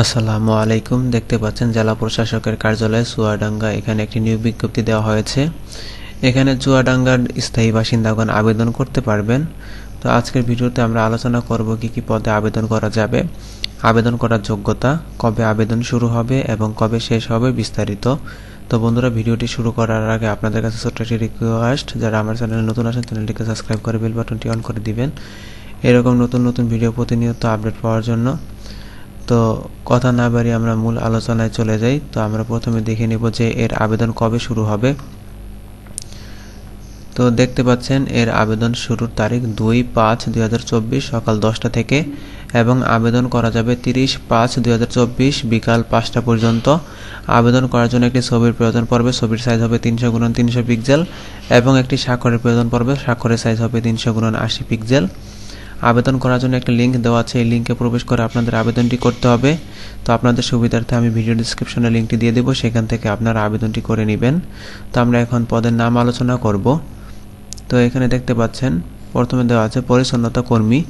আসসালামু আলাইকুম। দেখতে পাচ্ছেন জেলা প্রশাসকের কার্যালয় চুয়াডাঙ্গা। এখানে একটি নিয়োগ বিজ্ঞপ্তি দেওয়া হয়েছে। এখানে চুয়াডাঙ্গার স্থায়ী বাসিন্দাগণ আবেদন করতে পারবেন। তো আজকের ভিডিওতে আমরা আলোচনা করব কি কি পদে আবেদন করা যাবে, আবেদন করার যোগ্যতা, কবে আবেদন শুরু হবে এবং কবে শেষ হবে বিস্তারিত। তো বন্ধুরা, ভিডিওটি শুরু করার আগে আপনাদের কাছে ছোট্ট একটি রিকোয়েস্ট যারা আমার চ্যানেলে নতুন আছেন চ্যানেলটিকে সাবস্ক্রাইব করে বেল বাটনটি অন করে দিবেন। এরকম নতুন নতুন ভিডিও প্রতিনিয়ত আপডেট পাওয়ার জন্য তো কথা না বাড়িয়ে আমরা মূল আলোচনায় চলে যাই, তো আমরা প্রথমে দেখে নেব যে এর আবেদন কবে শুরু হবে। তো দেখতে পাচ্ছেন, এর আবেদন শুরুর তারিখ দুই পাঁচ দুই সকাল দশটা থেকে এবং আবেদন করা যাবে তিরিশ পাঁচ দুই বিকাল পাঁচটা পর্যন্ত। আবেদন করার জন্য একটি ছবির প্রয়োজন পড়বে, ছবির সাইজ হবে তিনশো গুণন তিনশো পিক্সেল এবং একটি স্বাক্ষরের প্রয়োজন পড়বে, স্বাক্ষরের সাইজ হবে তিনশো গুণন আশি পিক্সেল আবেদন করার জন্য একটা লিঙ্ক দেওয়া আছে। এই লিঙ্কে প্রবেশ করে আপনাদের আবেদনটি করতে হবে। তো আপনাদের সুবিধার্থে আমি ভিডিও ডিসক্রিপশনে লিঙ্কটি দিয়ে দেবো। সেখান থেকে আপনারা আবেদনটি করে নেবেন। তো আমরা এখন পদের নাম আলোচনা করব। তো এখানে দেখতে পাচ্ছেন, প্রথমে দেওয়া আছে, পরিচ্ছন্নতা কর্মী।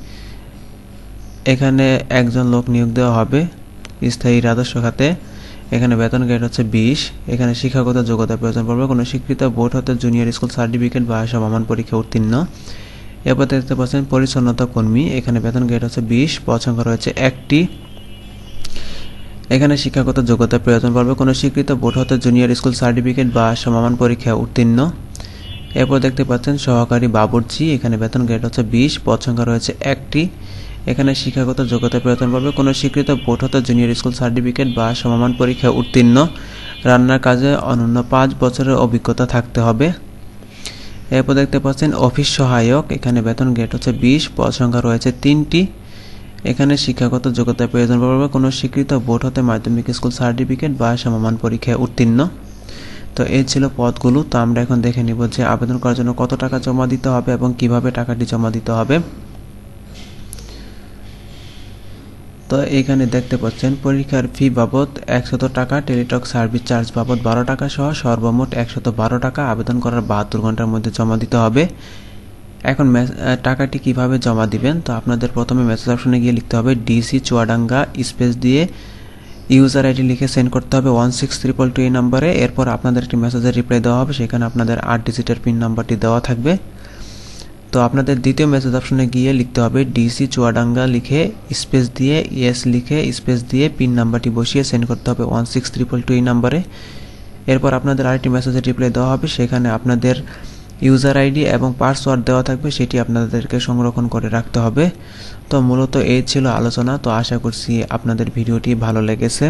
এখানে একজন লোক নিয়োগ দেওয়া হবে স্থায়ী রাজস্ব খাতে। এখানে বেতন গ্রেড হচ্ছে বিশ। এখানে শিক্ষাগত যোগ্যতা প্রয়োজন পড়বে। কোনো স্বীকৃত বোর্ড হতে জুনিয়র স্কুল সার্টিফিকেট বা সমমান পরীক্ষা উত্তীর্ণ। এরপর দেখতে পাচ্ছেন পরিচ্ছন্নতা কর্মী। এখানে বেতন গ্রেড হচ্ছে বিশ, পদ সংখ্যা রয়েছে একটি। এখানে শিক্ষাগত যোগ্যতা প্রয়োজন পড়বে। কোনো স্বীকৃত বোর্ড হতে জুনিয়র স্কুল সার্টিফিকেট বা সমমান পরীক্ষা উত্তীর্ণ। এরপর দেখতে পাচ্ছেন সহকারী বাবুর্চি। এখানে বেতন গ্রেড হচ্ছে বিশ সংখ্যা রয়েছে একটি। এখানে শিক্ষাগত যোগ্যতা প্রয়োজন পড়বে। কোনো স্বীকৃত বোর্ড হতে জুনিয়র স্কুল সার্টিফিকেট বা সমমান পরীক্ষা উত্তীর্ণ। রান্নার কাজে অনন্য পাঁচ বছরের অভিজ্ঞতা থাকতে হবে। এরপর দেখতে পাচ্ছেন অফিস সহায়ক, এখানে বেতন গেট হচ্ছে বিশ, পদ সংখ্যা রয়েছে তিনটি। এখানে শিক্ষাগত যোগ্যতা প্রয়োজন পড়বে, কোনো স্বীকৃত বোর্ড হতে মাধ্যমিক স্কুল সার্টিফিকেট বা সমমান পরীক্ষায় উত্তীর্ণ। তো এই ছিল পদগুলো, তো আমরা এখন দেখে নিব যে আবেদন করার জন্য কত টাকা জমা দিতে হবে এবং কীভাবে টাকাটি জমা দিতে হবে। তো এইখানে দেখতে পাচ্ছেন, পরীক্ষার ফি বাবদ একশত টাকা, টেলিটক সার্ভিস চার্জ বাবদ বারো টাকা সহ সর্বমোট একশত বারো টাকা আবেদন করার বাহাত্তর ঘণ্টার মধ্যে জমা দিতে হবে। এখন টাকাটি কীভাবে জমা দিবেন? তো আপনাদের প্রথমে মেসেজ অপশনে গিয়ে লিখতে হবে ডিসি চুয়াডাঙ্গা স্পেস দিয়ে ইউজার আইডি লিখে সেন্ড করতে হবে ওয়ান সিক্স ট্রিপল টু এই নাম্বারে এরপর আপনাদের একটি মেসেজের রিপ্লাই দেওয়া হবে, সেখানে আপনাদের আট ডিজিটের পিন নাম্বারটি দেওয়া থাকবে। তো আপনাদের দ্বিতীয় মেসেজ অপশনে গিয়ে লিখতে হবে ডিসি চুয়াডাঙ্গা লিখে স্পেস দিয়ে ইয়েস লিখে স্পেস দিয়ে পিন নাম্বারটি বসিয়ে সেন্ড করতে হবে ওয়ান সিক্স ট্রিপল টু এই নাম্বারে এরপর আপনাদের আরেকটি মেসেজের রিপ্লাই দেওয়া হবে, সেখানে আপনাদের ইউজার আইডি এবং পাসওয়ার্ড দেওয়া থাকবে, সেটি আপনাদেরকে সংরক্ষণ করে রাখতে হবে। তো মূলত এই ছিল আলোচনা, তো আশা করছি আপনাদের ভিডিওটি ভালো লেগেছে।